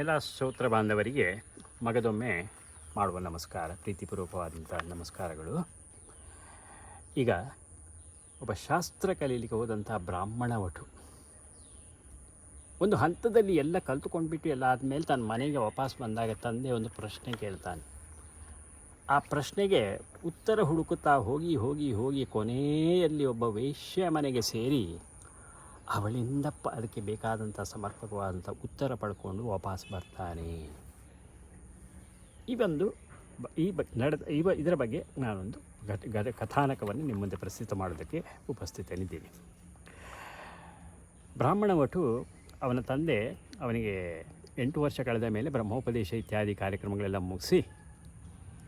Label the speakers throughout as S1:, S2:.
S1: ಎಲ್ಲ ಶ್ರೋತ್ರ ಬಾಂಧವರಿಗೆ ಮಗದೊಮ್ಮೆ ಮಾಡುವ ನಮಸ್ಕಾರ ಪ್ರೀತಿಪೂರ್ವಕವಾದಂಥ ನಮಸ್ಕಾರಗಳು. ಈಗ ಒಬ್ಬ ಶಾಸ್ತ್ರ ಕಲೀಲಿಕ್ಕೆ ಹೋದಂಥ ಬ್ರಾಹ್ಮಣ ವಟು ಒಂದು ಹಂತದಲ್ಲಿ ಎಲ್ಲ ಕಲ್ತುಕೊಂಡ್ಬಿಟ್ಟು ಎಲ್ಲ ಆದಮೇಲೆ ತನ್ನ ಮನೆಗೆ ವಾಪಸ್ ಬಂದಾಗ ತಂದೆ ಒಂದು ಪ್ರಶ್ನೆ ಕೇಳ್ತಾನೆ. ಆ ಪ್ರಶ್ನೆಗೆ ಉತ್ತರ ಹುಡುಕುತ್ತಾ ಹೋಗಿ ಹೋಗಿ ಹೋಗಿ ಕೊನೆಯಲ್ಲಿ ಒಬ್ಬ ವೇಶ್ಯ ಮನೆಗೆ ಸೇರಿ ಅವಳಿಂದ ಪ, ಅದಕ್ಕೆ ಬೇಕಾದಂಥ ಸಮರ್ಪಕವಾದಂಥ ಉತ್ತರ ಪಡ್ಕೊಂಡು ವಾಪಸ್ ಬರ್ತಾನೆ. ಈ ಒಂದು ಈ ಬ, ನಡೆದ ಈ ಇದರ ಬಗ್ಗೆ ನಾನೊಂದು ಘಟ ಗದ ಕಥಾನಕವನ್ನು ನಿಮ್ಮ ಮುಂದೆ ಪ್ರಸ್ತುತ ಮಾಡೋದಕ್ಕೆ ಉಪಸ್ಥಿತನಿದ್ದೀನಿ. ಬ್ರಾಹ್ಮಣ ವಟು ಅವನ ತಂದೆ ಅವನಿಗೆ ಎಂಟು ವರ್ಷ ಕಳೆದ ಮೇಲೆ ಬ್ರಹ್ಮೋಪದೇಶ ಇತ್ಯಾದಿ ಕಾರ್ಯಕ್ರಮಗಳೆಲ್ಲ ಮುಗಿಸಿ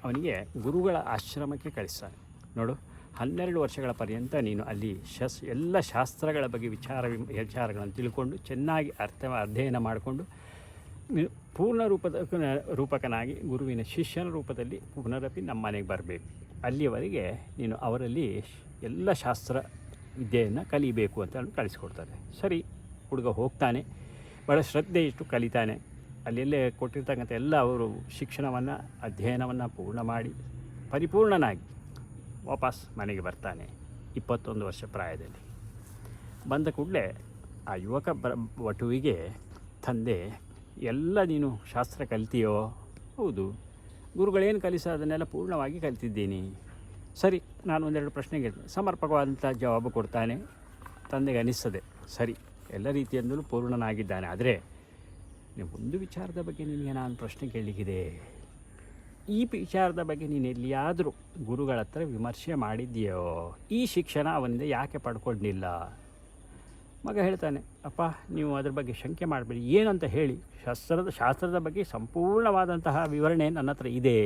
S1: ಅವನಿಗೆ ಗುರುಗಳ ಆಶ್ರಮಕ್ಕೆ ಕಳಿಸ್ತಾನೆ. ನೋಡು ಹನ್ನೆರಡು ವರ್ಷಗಳ ಪರ್ಯಂತ ನೀನು ಅಲ್ಲಿ ಶಸ್, ಎಲ್ಲ ಶಾಸ್ತ್ರಗಳ ಬಗ್ಗೆ ವಿಚಾರ ವಿಚಾರಗಳನ್ನು ತಿಳ್ಕೊಂಡು ಚೆನ್ನಾಗಿ ಅರ್ಥ ಅಧ್ಯಯನ ಮಾಡಿಕೊಂಡು ಪೂರ್ಣ ರೂಪದ ರೂಪಕನಾಗಿ ಗುರುವಿನ ಶಿಷ್ಯನ ರೂಪದಲ್ಲಿ ಪುನರಪಿ ನಮ್ಮ ಮನೆಗೆ ಬರಬೇಕು. ಅಲ್ಲಿಯವರೆಗೆ ನೀನು ಅವರಲ್ಲಿ ಎಲ್ಲ ಶಾಸ್ತ್ರ ವಿದ್ಯೆಯನ್ನು ಕಲಿಬೇಕು ಅಂತ ಕಳಿಸ್ಕೊಡ್ತಾರೆ. ಸರಿ, ಹುಡುಗ ಹೋಗ್ತಾನೆ. ಭಾಳ ಶ್ರದ್ಧೆ ಇಷ್ಟು ಕಲಿತಾನೆ. ಅಲ್ಲೆಲ್ಲೇ ಕೊಟ್ಟಿರ್ತಕ್ಕಂಥ ಎಲ್ಲ ಅವರು ಶಿಕ್ಷಣವನ್ನು, ಅಧ್ಯಯನವನ್ನು ಪೂರ್ಣ ಮಾಡಿ ಪರಿಪೂರ್ಣನಾಗಿ ವಾಪಸ್ ಮನೆಗೆ ಬರ್ತಾನೆ ಇಪ್ಪತ್ತೊಂದು ವರ್ಷ ಪ್ರಾಯದಲ್ಲಿ. ಬಂದ ಕೂಡಲೇ ಆ ಯುವಕ ಬರ ವಟುವಿಗೆ ತಂದೆ, ಎಲ್ಲ ನೀನು ಶಾಸ್ತ್ರ ಕಲಿತೀಯೋ? ಹೌದು. ಗುರುಗಳೇನು ಕಲಿಸ, ಅದನ್ನೆಲ್ಲ ಪೂರ್ಣವಾಗಿ ಕಲಿತಿದ್ದೀನಿ. ಸರಿ, ನಾನು ಒಂದೆರಡು ಪ್ರಶ್ನೆ ಕೇಳ್ತೀನಿ ಸಮರ್ಪಕವಾದಂಥ ಜವಾಬು ಕೊಡ್ತಾನೆ. ತಂದೆಗೆ ಅನಿಸ್ತದೆ. ಸರಿ, ಎಲ್ಲ ರೀತಿಯಿಂದಲೂ ಪೂರ್ಣನಾಗಿದ್ದಾನೆ. ಆದರೆ ಒಂದು ವಿಚಾರದ ಬಗ್ಗೆ ನಿನಗೆ ನಾನು ಪ್ರಶ್ನೆ ಕೇಳಲಿಕ್ಕಿದೆ. ಈ ವಿಚಾರದ ಬಗ್ಗೆ ನೀನು ಎಲ್ಲಿಯಾದರೂ ಗುರುಗಳ ಹತ್ರ ವಿಮರ್ಶೆ ಮಾಡಿದ್ದೀಯೋ? ಈ ಶಿಕ್ಷಣ ಅವನಿಂದ ಯಾಕೆ ಪಡ್ಕೊಂಡಿಲ್ಲ? ಮಗ ಹೇಳ್ತಾನೆ, ಅಪ್ಪ, ನೀವು ಅದ್ರ ಬಗ್ಗೆ ಶಂಕೆ ಮಾಡಬೇಡಿ. ಏನಂತ ಹೇಳಿ? ಶಾಸ್ತ್ರದ ಶಾಸ್ತ್ರದ ಬಗ್ಗೆ ಸಂಪೂರ್ಣವಾದಂತಹ ವಿವರಣೆ ನನ್ನ ಹತ್ರ ಇದೆ.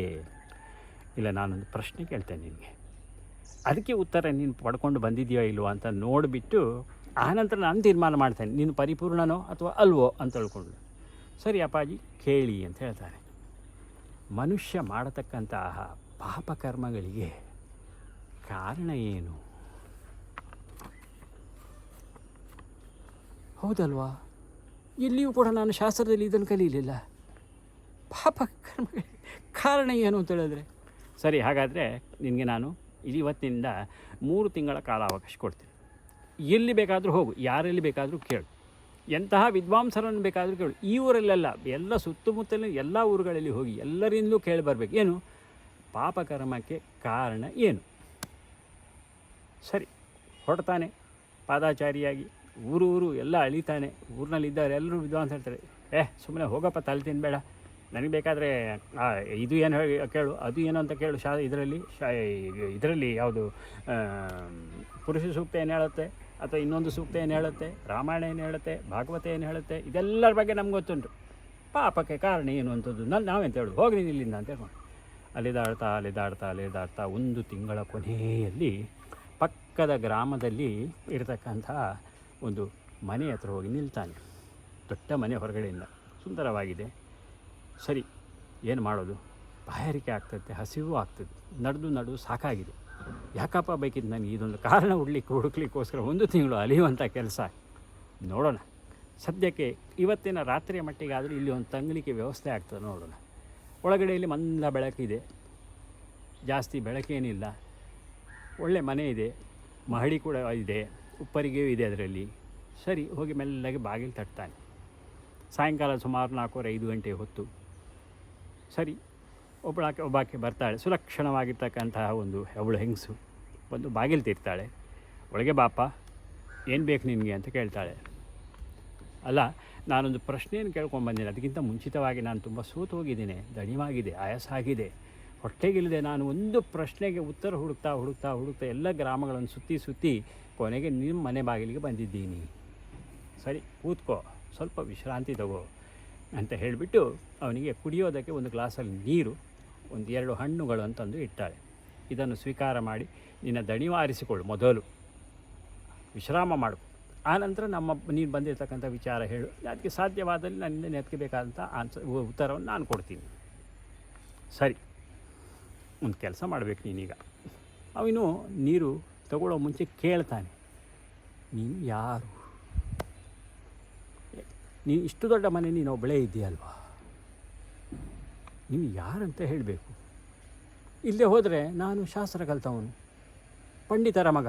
S1: ಇಲ್ಲ, ನಾನೊಂದು ಪ್ರಶ್ನೆ ಕೇಳ್ತೇನೆ ನಿನಗೆ. ಅದಕ್ಕೆ ಉತ್ತರ ನೀನು ಪಡ್ಕೊಂಡು ಬಂದಿದೆಯೋ ಇಲ್ವೋ ಅಂತ ನೋಡಿಬಿಟ್ಟು ಆನಂತರ ನಾನು ತೀರ್ಮಾನ ಮಾಡ್ತೇನೆ. ನೀನು ಪರಿಪೂರ್ಣನೋ ಅಥವಾ ಅಲ್ವೋ ಅಂತ ಹೇಳ್ಕೊಂಡು ಸರಿ, ಅಪ್ಪಾಜಿ, ಕೇಳಿ ಅಂತ ಹೇಳ್ತಾರೆ. ಮನುಷ್ಯ ಮಾಡತಕ್ಕಂತಹ ಪಾಪಕರ್ಮಗಳಿಗೆ ಕಾರಣ ಏನು? ಹೌದಲ್ವಾ? ಎಲ್ಲಿಯೂ ಕೂಡ ನಾನು ಶಾಸ್ತ್ರದಲ್ಲಿ ಇದನ್ನು ಕಲೀಲಿಲ್ಲ. ಪಾಪ ಕರ್ಮಗಳಿಗೆ ಕಾರಣ ಏನು ಅಂತ ಹೇಳಿದ್ರೆ? ಸರಿ, ಹಾಗಾದರೆ ನಿನಗೆ ನಾನು ಇವತ್ತಿನಿಂದ ಮೂರು ತಿಂಗಳ ಕಾಲಾವಕಾಶ ಕೊಡ್ತೀನಿ. ಎಲ್ಲಿ ಬೇಕಾದರೂ ಹೋಗು, ಯಾರಲ್ಲಿ ಬೇಕಾದರೂ ಕೇಳು. ಎಂತಹ ವಿದ್ವಾಂಸರನ್ನು ಬೇಕಾದರೂ ಕೇಳು. ಈ ಊರಲ್ಲೆಲ್ಲ, ಎಲ್ಲ ಸುತ್ತಮುತ್ತಲಿನ ಎಲ್ಲ ಊರುಗಳಲ್ಲಿ ಹೋಗಿ ಎಲ್ಲರಿಂದಲೂ ಕೇಳಿ ಬರಬೇಕು. ಏನು? ಪಾಪಕರ್ಮಕ್ಕೆ ಕಾರಣ ಏನು? ಸರಿ, ಹೊರಡ್ತಾನೆ. ಪಾದಾಚಾರಿಯಾಗಿ ಊರು ಊರು ಎಲ್ಲ ಅಳಿತಾನೆ. ಊರಿನಲ್ಲಿದ್ದಾರೆ, ಎಲ್ಲರೂ ವಿದ್ವಾಂಸ ಹೇಳ್ತಾರೆ, ಏ ಸುಮ್ಮನೆ ಹೋಗಪ್ಪ, ತಲೆ ತಿನ್ಬೇಡ. ನನಗೆ ಬೇಕಾದರೆ ಇದು ಏನು ಹೇಳಿ, ಕೇಳು, ಅದು ಏನು ಅಂತ ಕೇಳು. ಶಾ, ಇದರಲ್ಲಿ ಶಾ, ಇದರಲ್ಲಿ ಯಾವುದು ಪುರುಷ ಸೂಕ್ತ ಏನು ಹೇಳುತ್ತೆ? ಅಥವಾ ಇನ್ನೊಂದು ಸೂಕ್ತ ಏನು ಹೇಳುತ್ತೆ? ರಾಮಾಯಣ ಏನು ಹೇಳುತ್ತೆ? ಭಾಗವತ ಏನು ಹೇಳುತ್ತೆ? ಇದೆಲ್ಲರ ಬಗ್ಗೆ ನಮ್ಗೆ ಗೊತ್ತುಂಟು. ಪಾಪಕ್ಕೆ ಕಾರಣ ಏನು ಅಂತದ್ದು ನಾನು, ನಾವೆಂತ ಹೇಳು ಹೋಗಿ ನೀನು ಇಲ್ಲಿಂದ ಅಂತ ಹೇಳ್ಕೊಂಡು. ಅಲೆದಾಡ್ತಾ ಅಲೆದಾಡ್ತಾ ಅಲೆದಾಡ್ತಾ ಒಂದು ತಿಂಗಳ ಕೊನೆಯಲ್ಲಿ ಪಕ್ಕದ ಗ್ರಾಮದಲ್ಲಿ ಇರತಕ್ಕಂಥ ಒಂದು ಮನೆ ಹತ್ರ ಹೋಗಿ ನಿಲ್ತಾನೆ. ದೊಡ್ಡ ಮನೆ ಹೊರಗಡೆಯಿಂದ. ಸುಂದರವಾಗಿದೆ. ಸರಿ, ಏನು ಮಾಡೋದು? ಬಾಯಾರಿಕೆ ಆಗ್ತದೆ ಹಸಿವು ಆಗ್ತದೆ ನಡೆದು ನಡೆದು ಸಾಕಾಗಿದೆ. ಯಾಕಪ್ಪ ಬೇಕಿದ್ದು ನನಗೆ ಇದೊಂದು ಕಾರಣ ಹುಡ್ಲಿಕ್ಕೆ ಹುಡುಕ್ಲಿಕ್ಕೋಸ್ಕರ ಒಂದು ತಿಂಗಳು ಅಲಿಯುವಂಥ ಕೆಲಸ. ನೋಡೋಣ. ಸದ್ಯಕ್ಕೆ ಇವತ್ತಿನ ರಾತ್ರಿಯ ಮಟ್ಟಿಗಾದರೂ ಇಲ್ಲಿ ಒಂದು ತಂಗಲಿಕ್ಕೆ ವ್ಯವಸ್ಥೆ ಆಗ್ತದೆ ನೋಡೋಣ. ಒಳಗಡೆಯಲ್ಲಿ ಮಂದ ಬೆಳಕಿದೆ. ಜಾಸ್ತಿ ಬೆಳಕೇನಿಲ್ಲ. ಒಳ್ಳೆ ಮನೆ ಇದೆ. ಮಹಡಿ ಕೂಡ ಇದೆ. ಉಪ್ಪರಿಗೆಯೂ ಇದೆ ಅದರಲ್ಲಿ. ಸರಿ, ಹೋಗಿ ಮೆಲ್ಲಗೆ ಬಾಗಿಲು ತಟ್ತಾನೆ. ಸಾಯಂಕಾಲ ಸುಮಾರು ನಾಲ್ಕೂವರೆ ಐದು ಗಂಟೆ ಹೊತ್ತು. ಸರಿ ಒಬ್ಬಳಾಕೆ ಒಬ್ಬಾಕೆ ಬರ್ತಾಳೆ. ಸುಲಕ್ಷಣವಾಗಿರ್ತಕ್ಕಂತಹ ಒಂದು ಅವಳು ಹೆಂಗಸು ಒಂದು ಬಾಗಿಲು ತೀರ್ತಾಳೆ. ಒಳಗೆ ಬಾಪ, ಏನು ಬೇಕು ನಿನಗೆ? ಅಂತ ಕೇಳ್ತಾಳೆ. ಅಲ್ಲ, ನಾನೊಂದು ಪ್ರಶ್ನೆಯನ್ನು ಕೇಳ್ಕೊಂಡು ಬಂದಿನಿ. ಅದಕ್ಕಿಂತ ಮುಂಚಿತವಾಗಿ ನಾನು ತುಂಬ ಸೋತು ಹೋಗಿದ್ದೀನಿ. ದಣಿವಾಗಿದೆ ಆಯಾಸ ಆಗಿದೆ ಹೊಟ್ಟೆಗಿಲ್ಲದೆ ನಾನು ಒಂದು ಪ್ರಶ್ನೆಗೆ ಉತ್ತರ ಹುಡುಕ್ತಾ ಹುಡುಕ್ತಾ ಹುಡುಕ್ತಾ ಎಲ್ಲ ಗ್ರಾಮಗಳನ್ನು ಸುತ್ತಿ ಸುತ್ತಿ ಕೊನೆಗೆ ನಿಮ್ಮ ಮನೆ ಬಾಗಿಲಿಗೆ ಬಂದಿದ್ದೀನಿ. ಸರಿ, ಕೂತ್ಕೋ. ಸ್ವಲ್ಪ ವಿಶ್ರಾಂತಿ ತಗೋ. ಅಂತ ಹೇಳಿಬಿಟ್ಟು ಅವನಿಗೆ ಕುಡಿಯೋದಕ್ಕೆ ಒಂದು ಗ್ಲಾಸಲ್ಲಿ ನೀರು ಒಂದು ಎರಡು ಹಣ್ಣುಗಳು ಅಂತಂದು ಇಟ್ಟಾಳೆ ಇದನ್ನು ಸ್ವೀಕಾರ ಮಾಡಿ ನಿನ್ನ ದಣಿವಾರಿಸಿಕೊಳ್ಳು ಮೊದಲು. ವಿಶ್ರಾಮ ಮಾಡು. ಆನಂತರ ನಮ್ಮ ನೀನು ಬಂದಿರತಕ್ಕಂಥ ವಿಚಾರ ಹೇಳು. ಅದಕ್ಕೆ ಸಾಧ್ಯವಾದಲ್ಲಿ ನನ್ನಿಂದ ನೆತ್ಕಬೇಕಾದಂಥ ಆನ್ಸರ್ ಉತ್ತರವನ್ನು ನಾನು ಕೊಡ್ತೀನಿ. ಸರಿ. ಒಂದು ಕೆಲಸ ಮಾಡಬೇಕು ನೀನೀಗ. ಅವನು ನೀರು ತಗೊಳ್ಳೋ ಮುಂಚೆ ಕೇಳ್ತಾನೆ. ನೀನು ಯಾರು? ನೀನು ಇಷ್ಟು ದೊಡ್ಡ ಮನೆ ನೀನು ಒಬ್ಬಳೇ ಇದೆಯಲ್ವಾ ನೀವು ಯಾರಂತ ಹೇಳಬೇಕು? ಇಲ್ಲೇ ಹೋದರೆ ನಾನು ಶಾಸ್ತ್ರ ಕಲ್ತವನು. ಪಂಡಿತರ ಮಗ.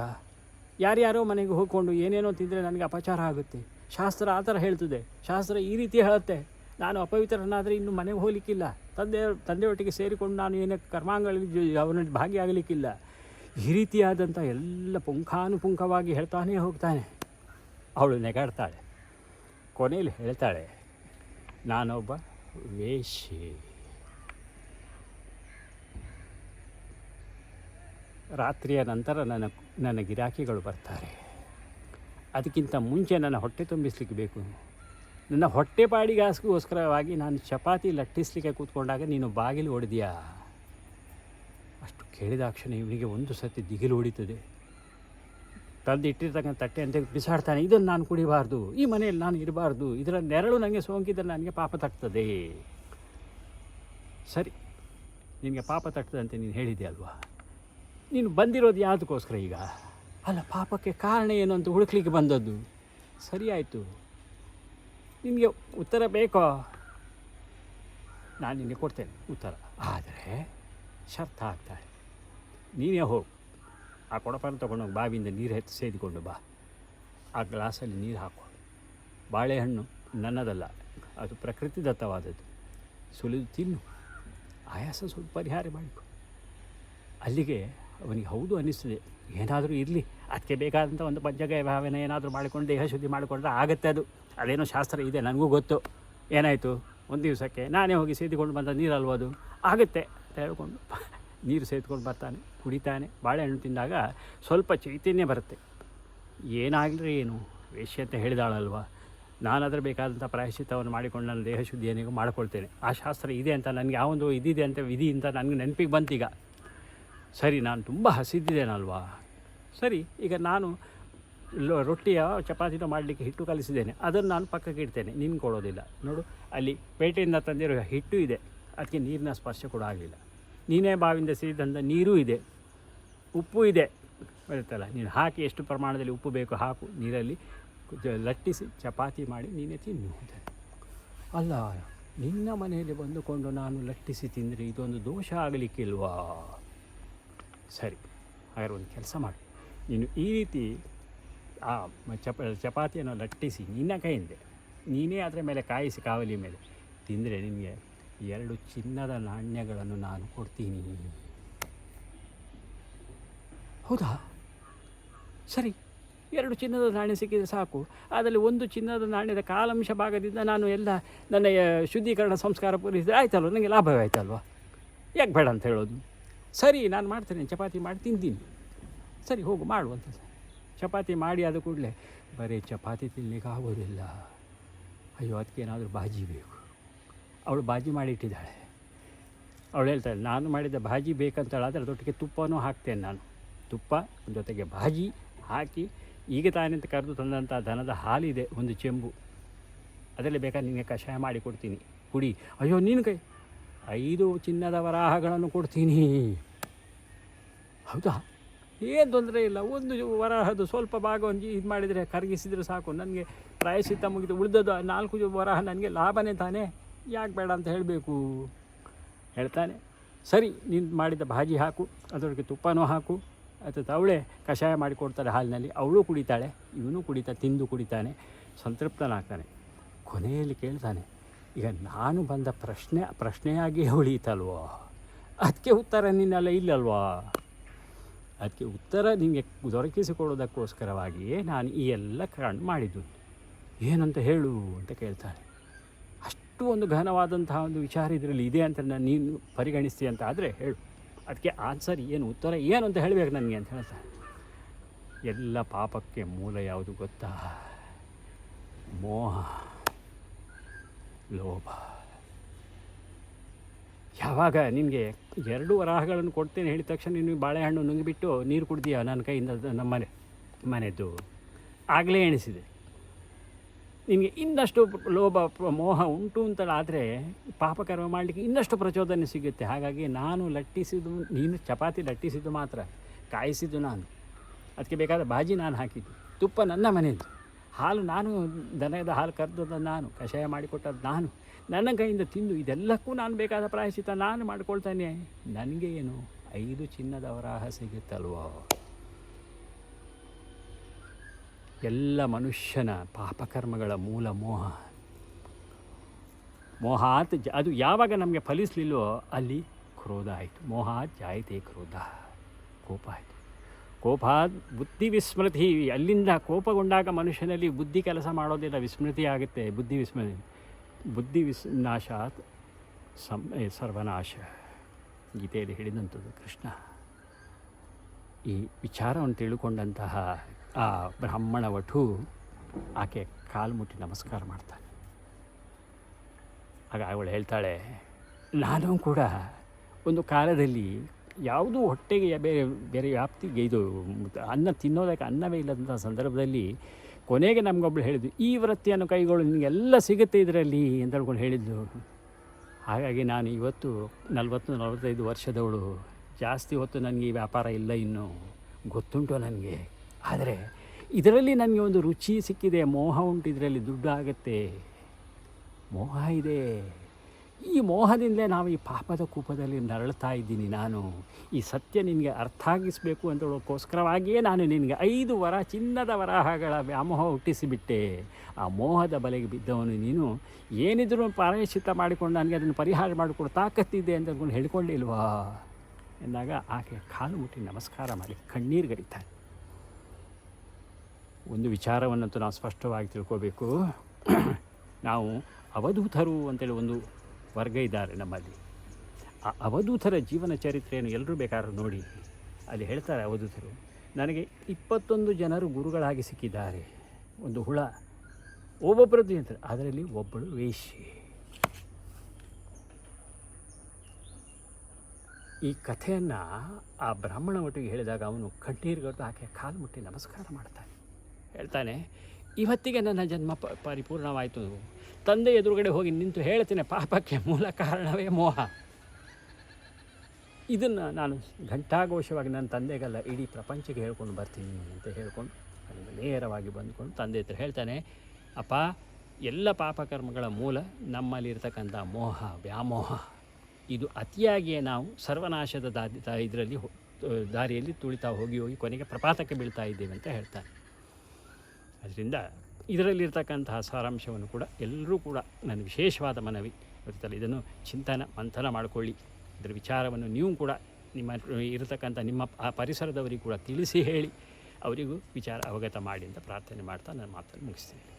S1: ಯಾರ್ಯಾರೋ ಮನೆಗೆ ಹೋಗ್ಕೊಂಡು ಏನೇನೋ ತಿಂದರೆ ನನಗೆ ಅಪಚಾರ ಆಗುತ್ತೆ. ಶಾಸ್ತ್ರ ಆ ಥರ ಹೇಳ್ತದೆ. ಶಾಸ್ತ್ರ ಈ ರೀತಿ ಹೇಳುತ್ತೆ. ನಾನು ಅಪವಿತ್ರನಾದರೆ ಇನ್ನು ಮನೆಗೆ ಹೋಗಲಿಕ್ಕಿಲ್ಲ. ತಂದೆ, ತಂದೆಯೊಟ್ಟಿಗೆ ಸೇರಿಕೊಂಡು ನಾನು ಏನೇ ಕರ್ಮಾಂಗಗಳಲ್ಲಿ ಅವನಲ್ಲಿ ಭಾಗಿಯಾಗಲಿಕ್ಕಿಲ್ಲ ಈ ರೀತಿಯಾದಂಥ ಎಲ್ಲ ಪುಂಖಾನುಪುಂಖವಾಗಿ ಹೇಳ್ತಾನೇ ಹೋಗ್ತಾನೆ. ಅವಳು ನೆಗಾಡ್ತಾಳೆ. ಕೊನೆಯಲ್ಲಿ ಹೇಳ್ತಾಳೆ, ನಾನೊಬ್ಬ ವೇಶ್ಯೆ. ರಾತ್ರಿಯ ನಂತರ ನನ್ನ ನನ್ನ ಗಿರಾಕಿಗಳು ಬರ್ತಾರೆ. ಅದಕ್ಕಿಂತ ಮುಂಚೆ ನನ್ನ ಹೊಟ್ಟೆ ತುಂಬಿಸ್ಲಿಕ್ಕೆ ಬೇಕು. ನನ್ನ ಹೊಟ್ಟೆ ಪಾಡಿಗಾಸ್ಗೋಸ್ಕರವಾಗಿ ನಾನು ಚಪಾತಿ ಲಟ್ಟಿಸ್ಲಿಕ್ಕೆ ಕೂತ್ಕೊಂಡಾಗ ನೀನು ಬಾಗಿಲು ಹೊಡೆದಿಯಾ ಅಷ್ಟು ಕೇಳಿದಾಕ್ಷಣ ಇವನಿಗೆ ಒಂದು ಸತಿ ದಿಗಿಲು ಹೊಡಿತದೆ. ತಂದು ಇಟ್ಟಿರ್ತಕ್ಕಂಥ ತಟ್ಟೆ ಅಂತ ಬಿಸಾಡ್ತಾನೆ, ಇದನ್ನು ನಾನು ಕುಡಿಬಾರ್ದು, ಈ ಮನೆಯಲ್ಲಿ ನಾನು ಇರಬಾರ್ದು, ಇದರ ನೆರಳು ನನಗೆ ಸೋಂಕಿದ್ರೆ ನನಗೆ ಪಾಪ ತಟ್ತದೆ. ಸರಿ, ನಿನಗೆ ಪಾಪ ತಟ್ತದೆ ಅಂತ ನೀನು ಹೇಳಿದೆ ಅಲ್ವಾ? ನೀನು ಬಂದಿರೋದು ಯಾವುದಕ್ಕೋಸ್ಕರ ಈಗ? ಅಲ್ಲ ಪಾಪಕ್ಕೆ ಕಾರಣ ಏನು ಅಂತ ಹುಡುಕ್ಲಿಕ್ಕೆ ಬಂದದ್ದು. ಸರಿ ಆಯಿತು. ನಿನಗೆ ಉತ್ತರ ಬೇಕೋ? ನಾನು ನಿನಗೆ ಕೊಡ್ತೇನೆ ಉತ್ತರ. ಆದರೆ ಶರ್ತ ಆಗ್ತಾಳೆ ನೀನೇ ಹೋಗು. ಆ ಕೊಡಪನ್ನು ತೊಗೊಂಡೋಗಿ ಬಾವಿಯಿಂದ ನೀರು ಹೆಚ್ಚು ಸೇದಿಕೊಂಡು ಬಾ. ಆ ಗ್ಲಾಸಲ್ಲಿ ನೀರು ಹಾಕು. ಬಾಳೆಹಣ್ಣು ನನ್ನದಲ್ಲ ಅದು ಪ್ರಕೃತಿದತ್ತವಾದದ್ದು ಸುಲಿದು ತಿನ್ನು. ಆಯಾಸ ಸ್ವಲ್ಪ ಪರಿಹಾರ ಮಾಡಿಕೊ. ಅಲ್ಲಿಗೆ ಅವನಿಗೆ ಹೌದು ಅನ್ನಿಸ್ತದೆ. ಏನಾದರೂ ಇರಲಿ ಅದಕ್ಕೆ ಬೇಕಾದಂಥ ಒಂದು ಪಂಚಗಾಯ ಭಾವನೆ ಏನಾದರೂ ಮಾಡಿಕೊಂಡು, ದೇಹ ಶುದ್ಧಿ ಮಾಡಿಕೊಂಡ್ರೆ ಆಗುತ್ತೆ ಅದು. ಅದೇನೋ ಶಾಸ್ತ್ರ ಇದೆ, ನನಗೂ ಗೊತ್ತು. ಏನಾಯಿತು? ಒಂದು ದಿವಸಕ್ಕೆ ನಾನೇ ಹೋಗಿ ಸೇದಿಕೊಂಡು ಬಂದ ನೀರಲ್ವ ಅದು? ಆಗುತ್ತೆ. ಅಂತ ಹೇಳ್ಕೊಂಡು ನೀರು ಸೇದ್ಕೊಂಡು ಬರ್ತಾನೆ, ಕುಡಿತಾನೆ, ಬಾಳೆಹಣ್ಣು ತಿಂದಾಗ ಸ್ವಲ್ಪ ಚೈತನ್ಯ ಬರುತ್ತೆ. ಏನಾಗಲಿ ಏನು? ವೇಷ್ಯ ಅಂತ ಹೇಳಿದಾಳಲ್ವ? ನಾನಾದರೂ ಬೇಕಾದಂಥ ಪ್ರಾಯಶ್ಚಿತ್ತವನ್ನು ಮಾಡಿಕೊಂಡು ನನ್ನ ದೇಹ ಶುದ್ಧಿಯನ್ನು ಮಾಡಿಕೊಳ್ತೇನೆ. ಆ ಶಾಸ್ತ್ರ ಇದೆ ಅಂತ, ನನಗೆ ಆ ಒಂದು ಇದಿದೆ ಅಂತ, ವಿಧಿ ಅಂತ ನನಗೆ ನೆನಪಿಗೆ ಬಂತೀಗ. ಸರಿ, ನಾನು ತುಂಬ ಹಸಿದಿದ್ದೇನಲ್ವಾ? ಸರಿ, ಈಗ ನಾನು ರೊಟ್ಟಿಯ ಚಪಾತಿನ ಮಾಡಲಿಕ್ಕೆ ಹಿಟ್ಟು ಕಲಿಸಿದ್ದೇನೆ. ಅದನ್ನು ನಾನು ಪಕ್ಕಕ್ಕೆ ಇಡ್ತೇನೆ. ನಿನ್ಗೆ ಕೊಡೋದಿಲ್ಲ. ನೋಡು, ಅಲ್ಲಿ ಪೇಟೆಯಿಂದ ತಂದಿರೋ ಹಿಟ್ಟು ಇದೆ. ಅದಕ್ಕೆ ನೀರಿನ ಸ್ಪರ್ಶ ಕೂಡ ಆಗಲಿಲ್ಲ ನೀನೇ ಬಾವಿಂದ ಸೇರಿದಂಥ ನೀರೂ ಇದೆ. ಉಪ್ಪು ಇದೆ. ಬರುತ್ತಲ್ಲ, ನೀನು ಹಾಕಿ ಎಷ್ಟು ಪ್ರಮಾಣದಲ್ಲಿ ಉಪ್ಪು ಬೇಕು ಹಾಕು. ನೀರಲ್ಲಿ ಲಟ್ಟಿಸಿ ಚಪಾತಿ ಮಾಡಿ ನೀನೇ ತಿನ್ನು. ಅಲ್ಲ, ನಿನ್ನ ಮನೆಯಲ್ಲಿ ಬಂದುಕೊಂಡು ನಾನು ಲಟ್ಟಿಸಿ ತಿಂದರೆ ಇದೊಂದು ದೋಷ ಆಗಲಿಕ್ಕಿಲ್ವಾ? ಸರಿ, ಹಾಗಾದ್ರೆ ಒಂದು ಕೆಲಸ ಮಾಡಿ. ನೀನು ಈ ರೀತಿ ಆ ಚಪ, ಚಪಾತಿಯನ್ನು ಲಟ್ಟಿಸಿ ನಿನ್ನ ಕೈಯಿಂದ, ನೀನೇ ಅದರ ಮೇಲೆ ಕಾಯಿಸಿ ಕಾವಲಿ ಮೇಲೆ ತಿಂದರೆ ನಿನಗೆ ಎರಡು ಚಿನ್ನದ ನಾಣ್ಯಗಳನ್ನು ನಾನು ಕೊಡ್ತೀನಿ. ಹೌದಾ? ಸರಿ, ಎರಡು ಚಿನ್ನದ ನಾಣ್ಯ ಸಿಕ್ಕಿದ್ರೆ ಸಾಕು. ಅದರಲ್ಲಿ ಒಂದು ಚಿನ್ನದ ನಾಣ್ಯದ ಕಾಲಾಂಶ ಭಾಗದಿಂದ ನಾನು ಎಲ್ಲ ನನ್ನ ಶುದ್ಧೀಕರಣ ಸಂಸ್ಕಾರ ಪೂರೈಸಿದ್ರೆ ಆಯ್ತಲ್ವ? ನನಗೆ ಲಾಭವೇ ಆಯ್ತಲ್ವ ಯಾಕೆ ಬೇಡ ಅಂತ ಹೇಳೋದು? ಸರಿ, ನಾನು ಮಾಡ್ತೇನೆ, ಚಪಾತಿ ಮಾಡಿ ತಿಂತೀನಿ. ಸರಿ, ಹೋಗು ಮಾಡುವಂತ ಚಪಾತಿ ಮಾಡಿ ಆದ ಕೂಡಲೇ, ಬರೀ ಚಪಾತಿ ತಿನ್ನಲಿಕ್ಕೆ ಆಗೋದಿಲ್ಲ. ಅಯ್ಯೋ, ಅದಕ್ಕೆ ಏನಾದರೂ ಬಾಜಿ ಬೇಕು. ಅವಳು ಬಾಜಿ ಮಾಡಿ ಇಟ್ಟಿದ್ದಾಳೆ ಅವಳು ಹೇಳ್ತಾಳೆ, ನಾನು ಮಾಡಿದ ಭಾಜಿ ಬೇಕಂತೇಳಿ, ಅದರ ಅದೊಟ್ಟಿಗೆ ತುಪ್ಪನೂ ಹಾಕ್ತೇನೆ ನಾನು. ತುಪ್ಪ, ಜೊತೆಗೆ ಭಾಜಿ ಹಾಕಿ, ಈಗ ತಾನೆಂತ ಕರೆದು ತಂದಂಥ ದನದ ಹಾಲಿದೆ, ಒಂದು ಚೆಂಬು. ಅದರಲ್ಲಿ ಬೇಕಾದ್ರೆ ನಿನಗೆ ಕಷಾಯ ಮಾಡಿ ಕೊಡ್ತೀನಿ. ಕುಡಿ. ಅಯ್ಯೋ, ನೀನು ಕೈ ಐದು ಚಿನ್ನದ ವರಾಹಗಳನ್ನು ಕೊಡ್ತೀನಿ. ಹೌದಾ? ಏನು ತೊಂದರೆ ಇಲ್ಲ. ಒಂದು ವರಾಹದ್ದು ಸ್ವಲ್ಪ ಭಾಗವನ್ನು ಇದು ಮಾಡಿದರೆ ಕರಗಿಸಿದರೆ ಸಾಕು. ನನಗೆ ಪ್ರಾಯಶ್ಚಿತ್ತ ಮುಗಿದು ಉಳಿದದ್ದು ನಾಲ್ಕು ವರಹ ನನಗೆ ಲಾಭನೇ ತಾನೇ? ಯಾಕೆ ಬೇಡ ಅಂತ ಹೇಳಬೇಕು? ಹೇಳ್ತಾನೆ. ಸರಿ, ನೀನು ಮಾಡಿದ ಭಾಜಿ ಹಾಕು, ಅದರೊಳಗೆ ತುಪ್ಪನೂ ಹಾಕು ಅಥವಾ ಅವಳೇ ಕಷಾಯ ಮಾಡಿಕೊಡ್ತಾಳೆ ಹಾಲಿನಲ್ಲಿ. ಅವಳು ಕುಡಿತಾಳೆ, ಇವನು ಕುಡಿತಾ, ತಿಂದು ಕುಡಿತಾನೆ, ಸಂತೃಪ್ತನಾಗ್ತಾನೆ. ಕೊನೆಯಲ್ಲಿ ಕೇಳ್ತಾನೆ ಈಗ ನಾನು ಬಂದ ಪ್ರಶ್ನೆ, ಪ್ರಶ್ನೆಯಾಗಿ ಉಳೀತಲ್ವೋ? ಅದಕ್ಕೆ ಉತ್ತರ ನಿನ್ನೆಲ್ಲ ಇಲ್ಲಲ್ವಾ? ಅದಕ್ಕೆ ಉತ್ತರ ನಿಮಗೆ ದೊರಕಿಸಿಕೊಡೋದಕ್ಕೋಸ್ಕರವಾಗಿಯೇ ನಾನು ಈ ಎಲ್ಲ ಕಾಣ್ ಮಾಡಿದ್ದು. ಏನಂತ ಹೇಳು ಅಂತ ಕೇಳ್ತಾರೆ ಅಷ್ಟು ಒಂದು ಘನವಾದಂತಹ ಒಂದು ವಿಚಾರ ಇದರಲ್ಲಿ ಇದೆ ಅಂತ ನಾನು ನೀನು ಪರಿಗಣಿಸ್ತೀಯ ಅಂತ ಆದರೆ ಹೇಳು. ಅದಕ್ಕೆ ಆನ್ಸರ್ ಏನು, ಉತ್ತರ ಏನು ಅಂತ ಹೇಳಬೇಕು ನನಗೆ ಅಂತ ಹೇಳ್ತಾಳೆ ಎಲ್ಲ ಪಾಪಕ್ಕೆ ಮೂಲ ಯಾವುದು ಗೊತ್ತಾ? ಮೋಹ. ಲೋಭ. ಯಾವಾಗ ನಿನಗೆ ಎರಡು ವರಾಹಗಳನ್ನು ಕೊಡ್ತೇನೆ ಹೇಳಿದ ತಕ್ಷಣ ನೀನು ಬಾಳೆಹಣ್ಣು ನುಂಗಿಬಿಟ್ಟು ನೀರು ಕುಡ್ದೀಯ ನನ್ನ ಕೈಯಿಂದ ನಮ್ಮ ಮನೆ ಮನೆದ್ದು ಆಗಲೇ ಎಣಿಸಿದೆ. ನಿಮಗೆ ಇನ್ನಷ್ಟು ಲೋಭ, ಮೋಹ ಉಂಟು ಅಂತಲಾದರೆ ಪಾಪಕರ್ಮ ಮಾಡಲಿಕ್ಕೆ ಇನ್ನಷ್ಟು ಪ್ರಚೋದನೆ ಸಿಗುತ್ತೆ. ಹಾಗಾಗಿ ನಾನು ಲಟ್ಟಿಸಿದ್ದು, ನೀನು ಚಪಾತಿ ಲಟ್ಟಿಸಿದ್ದು ಮಾತ್ರ, ಕಾಯಿಸಿದ್ದು ನಾನು. ಅದಕ್ಕೆ ಬೇಕಾದ ಬಾಜಿ ನಾನು ಹಾಕಿದ್ದು. ತುಪ್ಪ ನನ್ನ ಮನೆಯದ್ದು ಹಾಲು ನಾನು, ದನದ ಹಾಲು ಕರೆದದ್ದು ನಾನು, ಕಷಾಯ ಮಾಡಿಕೊಟ್ಟದ್ದು ನಾನು, ನನ್ನ ಕೈಯಿಂದ ತಿಂದು ಇದೆಲ್ಲಕ್ಕೂ ನಾನು ಬೇಕಾದ ಪ್ರಾಯಶಿತ ನಾನು ಮಾಡಿಕೊಳ್ತಾನೆ. ನನಗೆ ಏನು? ಐದು ಚಿನ್ನದ ವರಾಹ ಸಿಗುತ್ತಲ್ವೋ ಎಲ್ಲ ಮನುಷ್ಯನ ಪಾಪಕರ್ಮಗಳ ಮೂಲ ಮೋಹ. ಮೋಹಾತ್ ಅದು ಯಾವಾಗ ನಮಗೆ ಫಲಿಸಲಿಲ್ವೋ ಅಲ್ಲಿ ಕ್ರೋಧ ಆಯಿತು. ಮೋಹಾತ್ ಜಾಯಿತೆ ಕ್ರೋಧ. ಕೋಪ ಆಯಿತು. ಕೋಪ ಬುದ್ಧಿ ವಿಸ್ಮೃತಿ. ಅಲ್ಲಿಂದ ಕೋಪಗೊಂಡಾಗ ಮನುಷ್ಯನಲ್ಲಿ ಬುದ್ಧಿ ಕೆಲಸ ಮಾಡೋದಿಲ್ಲ, ವಿಸ್ಮೃತಿ ಆಗುತ್ತೆ ಬುದ್ಧಿ ವಿಸ್ಮೃತಿ. ಬುದ್ಧಿ ವಿಸ್ ನಾಶಾತ್ ಸಂ ಸರ್ವನಾಶ. ಗೀತೆಯಲ್ಲಿ ಹೇಳಿದಂಥದ್ದು ಕೃಷ್ಣ. ಈ ವಿಚಾರವನ್ನು ತಿಳ್ಕೊಂಡಂತಹ ಆ ಬ್ರಾಹ್ಮಣ ವಟು ಆಕೆ ಕಾಲು ಮುಟ್ಟಿ ನಮಸ್ಕಾರ ಮಾಡ್ತಾನೆ ಆಗ ಅವಳು ಹೇಳ್ತಾಳೆ, ನಾನು ಕೂಡ ಒಂದು ಕಾಲದಲ್ಲಿ ಯಾವುದೂ ಹೊಟ್ಟೆಗೆ ಬೇರೆ ಬೇರೆ ವ್ಯಾಪ್ತಿಗೆ ಇದು ಅನ್ನ ತಿನ್ನೋದಕ್ಕೆ ಅನ್ನವೇ ಇಲ್ಲದಂಥ ಸಂದರ್ಭದಲ್ಲಿ ಕೊನೆಗೆ ನಮಗೊಬ್ಳು ಹೇಳಿದ್ದು ಈ ವೃತ್ತಿಯನ್ನು ಕೈಗೊಳ್ಳು ನಿಮಗೆಲ್ಲ ಸಿಗುತ್ತೆ ಇದರಲ್ಲಿ ಅಂತ ಹೇಳ್ಕೊಂಡು ಹೇಳಿದ್ದು ಹಾಗಾಗಿ ನಾನು ಇವತ್ತು ನಲವತ್ತು, ನಲವತ್ತೈದು ವರ್ಷದವಳು, ಜಾಸ್ತಿ ಹೊತ್ತು ನನಗೆ ಈ ವ್ಯಾಪಾರ ಇಲ್ಲ ಇನ್ನು, ಗೊತ್ತುಂಟು ನನಗೆ. ಆದರೆ ಇದರಲ್ಲಿ ನನಗೆ ಒಂದು ರುಚಿ ಸಿಕ್ಕಿದೆ, ಮೋಹ ಉಂಟು, ಇದರಲ್ಲಿ ದುಡ್ಡು ಆಗುತ್ತೆ. ಮೋಹ ಇದೆ. ಈ ಮೋಹದಿಂದಲೇ ನಾವು ಈ ಪಾಪದ ಕೂಪದಲ್ಲಿ ನರಳ್ತಾ ಇದ್ದೀನಿ ನಾನು. ಈ ಸತ್ಯ ನಿನಗೆ ಅರ್ಥ ಆಗಿಸಬೇಕು ಅಂತ ಹೇಳೋಕ್ಕೋಸ್ಕರವಾಗಿಯೇ ನಾನು ನಿನಗೆ ಐದು ವರ ಚಿನ್ನದ ವರಹಗಳ ವ್ಯಾಮೋಹ ಹುಟ್ಟಿಸಿಬಿಟ್ಟೆ. ಆ ಮೋಹದ ಬಲೆಗೆ ಬಿದ್ದವನು ನೀನು. ಏನಿದ್ರೂ ಪ್ರಾಯಶ್ಚಿತ್ತ ಮಾಡಿಕೊಂಡು ನನಗೆ ಅದನ್ನು ಪರಿಹಾರ ಮಾಡಿಕೊಡು ತಾಕತ್ತಿದೆ ಅಂತ ಅಂದ್ಕೊಂಡು ಹೇಳ್ಕೊಳ್ಳಿಲ್ವಾ? ಎಂದಾಗ ಆಕೆ ಕಾಲು ಮುಟ್ಟಿ ನಮಸ್ಕಾರ ಮಾಡಿ ಕಣ್ಣೀರು ಗರಿತಾನೆ ಒಂದು ವಿಚಾರವನ್ನಂತೂ ನಾವು ಸ್ಪಷ್ಟವಾಗಿ ತಿಳ್ಕೋಬೇಕು. ನಾವು ಅವಧೂತರು ಅಂತೇಳಿ ಒಂದು ವರ್ಗ ಇದ್ದಾರೆ ನಮ್ಮಲ್ಲಿ. ಆ ಅವಧೂತರ ಜೀವನ ಚರಿತ್ರೆಯನ್ನು ಎಲ್ಲರೂ ಬೇಕಾದ್ರೂ ನೋಡಿ. ಅಲ್ಲಿ ಹೇಳ್ತಾರೆ ಅವಧೂತರು, ನನಗೆ ಇಪ್ಪತ್ತೊಂದು ಜನರು ಗುರುಗಳಾಗಿ ಸಿಕ್ಕಿದ್ದಾರೆ. ಒಂದು ಹುಳ ಒಬ್ಬೊಬ್ಬರದ್ದು ಅಂತಾರೆ ಅದರಲ್ಲಿ ಒಬ್ಬಳು ವೇಶ್ಯೆ. ಈ ಕಥೆಯನ್ನು ಆ ಬ್ರಾಹ್ಮಣ ಒಟ್ಟಿಗೆ ಹೇಳಿದಾಗ ಅವನು ಕಣ್ಣೀರುಗಟ್ಟು ಆಕೆ ಕಾಲು ಮುಟ್ಟಿ ನಮಸ್ಕಾರ ಮಾಡ್ತಾನೆ. ಹೇಳ್ತಾನೆ ಇವತ್ತಿಗೆ ನನ್ನ ಜನ್ಮ ಪರಿಪೂರ್ಣವಾಯಿತು. ತಂದೆ ಎದುರುಗಡೆ ಹೋಗಿ ನಿಂತು ಹೇಳ್ತೇನೆ, ಪಾಪಕ್ಕೆ ಮೂಲ ಕಾರಣವೇ ಮೋಹ. ಇದನ್ನು ನಾನು ಘಂಟಾಘೋಷವಾಗಿ ನನ್ನ ತಂದೆಗೆಲ್ಲ ಇಡೀ ಪ್ರಪಂಚಕ್ಕೆ ಹೇಳ್ಕೊಂಡು ಬರ್ತೀನಿ ಅಂತ ಹೇಳ್ಕೊಂಡು, ಅಲ್ಲಿಂದ ನೇರವಾಗಿ ಬಂದ್ಕೊಂಡು ತಂದೆ ಹತ್ರ ಹೇಳ್ತಾನೆ, ಅಪ್ಪ, ಎಲ್ಲ ಪಾಪಕರ್ಮಗಳ ಮೂಲ ನಮ್ಮಲ್ಲಿರ್ತಕ್ಕಂಥ ಮೋಹ, ವ್ಯಾಮೋಹ. ಇದು ಅತಿಯಾಗಿಯೇ ನಾವು ಸರ್ವನಾಶದ ದಾರಿ ಇದರಲ್ಲಿ ದಾರಿಯಲ್ಲಿ ತುಳಿತಾ ಹೋಗಿ ಹೋಗಿ ಕೊನೆಗೆ ಪ್ರಪಾತಕ್ಕೆ ಬೀಳ್ತಾ ಇದ್ದೇವೆ ಅಂತ ಹೇಳ್ತಾನೆ. ಅದರಿಂದ ಇದರಲ್ಲಿರ್ತಕ್ಕಂತಹ ಸಾರಾಂಶವನ್ನು ಕೂಡ ಎಲ್ಲರೂ ಕೂಡ ನನ್ನ ವಿಶೇಷವಾದ ಮನವಿ ಗೊತ್ತಲ್ಲ ಇದನ್ನು ಚಿಂತನ, ಮಂಥನ ಮಾಡಿಕೊಳ್ಳಿ. ಇದರ ವಿಚಾರವನ್ನು ನೀವು ಕೂಡ ನಿಮ್ಮ ಇರತಕ್ಕಂಥ ನಿಮ್ಮ ಆ ಪರಿಸರದವರಿಗೂ ಕೂಡ ತಿಳಿಸಿ ಹೇಳಿ, ಅವರಿಗೂ ವಿಚಾರ ಅವಗತ ಮಾಡಿ ಅಂತ ಪ್ರಾರ್ಥನೆ ಮಾಡ್ತಾ ನನ್ನ ಮಾತನ್ನು ಮುಗಿಸ್ತೀನಿ.